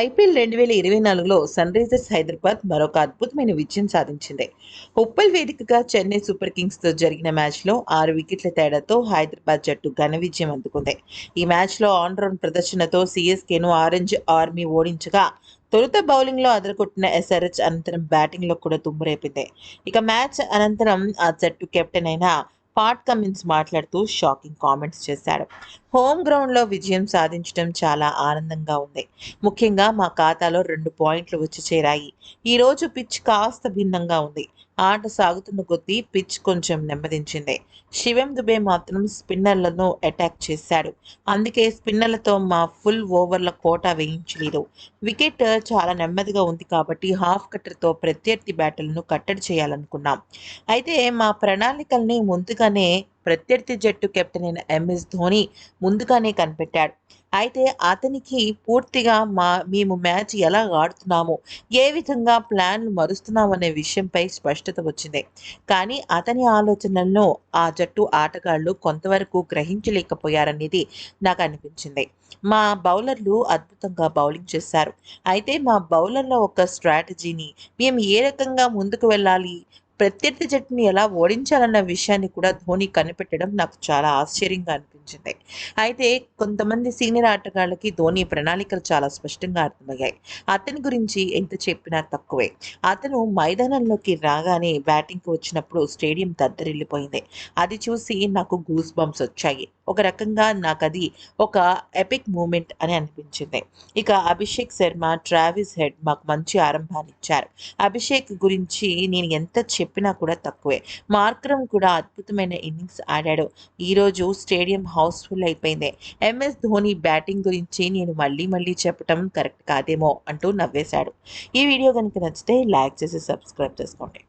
IPL రెండు వేల ఇరవై నాలుగులో సన్ రైజర్స్ హైదరాబాద్ మరొక అద్భుతమైన విజయం సాధించింది. ఉప్పల్ వేదికగా చెన్నై సూపర్ కింగ్స్తో జరిగిన మ్యాచ్లో ఆరు వికెట్ల తేడాతో హైదరాబాద్ జట్టు ఘన విజయం అందుకుంది. ఈ మ్యాచ్లో ఆల్రౌండ్ ప్రదర్శనతో సిఎస్కేను ఆరెంజ్ ఆర్మీ ఓడించగా తొలుత బౌలింగ్లో అదరగొట్టిన ఎస్ఆర్హెచ్ అనంతరం బ్యాటింగ్లో కూడా తుమ్మురేపింది ఇక మ్యాచ్ అనంతరం ఆ జట్టు కెప్టెన్ అయిన పాట్ కమిన్స్ మాట్లాడుతూ షాకింగ్ కామెంట్స్ చేశాడు. హోమ్ గ్రౌండ్లో విజయం సాధించడం చాలా ఆనందంగా ఉంది. ముఖ్యంగా మా ఖాతాలో రెండు పాయింట్లు వచ్చి చేరాయి. ఈరోజు పిచ్ కాస్త భిన్నంగా ఉంది. ఆట సాగుతున్న కొద్దీ పిచ్ కొంచెం నెమ్మదించింది. శివం దుబే మాత్రం స్పిన్నర్లను అటాక్ చేశాడు. అందుకే స్పిన్నర్లతో మా ఫుల్ ఓవర్ల కోట వేయించలేదు. వికెట్ చాలా నెమ్మదిగా ఉంది కాబట్టి హాఫ్ కట్టర్తో ప్రత్యర్థి బ్యాటర్లను కట్టడి చేయాలనుకున్నాం. అయితే మా ప్రణాళికల్ని ముందుగానే ప్రత్యర్థి జట్టు కెప్టెన్ అయిన ఎంఎస్ ధోని ముందుగానే కనిపెట్టాడు. అయితే అతనికి పూర్తిగా మా మేము మ్యాచ్ ఎలా ఆడుతున్నాము ఏ విధంగా ప్లాన్లు మరుస్తున్నామనే విషయంపై స్పష్టత వచ్చింది. కానీ అతని ఆలోచనలను ఆ జట్టు ఆటగాళ్ళు కొంతవరకు గ్రహించలేకపోయారనేది నాకు అనిపించింది. మా బౌలర్లు అద్భుతంగా బౌలింగ్ చేశారు. అయితే మా బౌలర్ల ఒక స్ట్రాటజీని మేము ఏ రకంగా ముందుకు వెళ్ళాలి ప్రత్యర్థి జట్టుని ఎలా ఓడించాలన్న విషయాన్ని కూడా ధోని కనిపెట్టడం నాకు చాలా ఆశ్చర్యంగా అనిపించింది. అయితే కొంతమంది సీనియర్ ఆటగాళ్ళకి ధోని ప్రణాళికలు చాలా స్పష్టంగా అర్థమయ్యాయి. అతని గురించి ఎంత చెప్పినా తక్కువే. అతను మైదానంలోకి రాగానే బ్యాటింగ్కి వచ్చినప్పుడు స్టేడియం దద్దరిల్లిపోయింది. అది చూసి నాకు గూస్ బంప్స్ వచ్చాయి. ఒక రకంగా నాకు అది ఒక ఎపిక్ మూమెంట్ అని అనిపించింది. ఇక అభిషేక్ శర్మ ట్రావిస్ హెడ్ మాకు మంచి ఆరంభాన్ని ఇచ్చారు. అభిషేక్ గురించి నేను ఎంత చెప్పినా కూడా తక్కువే. మార్క్రమ్ కూడా అద్భుతమైన ఇన్నింగ్స్ ఆడాడు. ఈరోజు స్టేడియం హౌస్ఫుల్ అయిపోయింది. ఎంఎస్ ధోని బ్యాటింగ్ గురించి నేను మళ్ళీ మళ్ళీ చెప్పటం కరెక్ట్ కాదేమో అంటూ నవ్వేశాడు. ఈ వీడియో కనుక నచ్చితే లైక్ చేసి సబ్స్క్రైబ్ చేసుకోండి.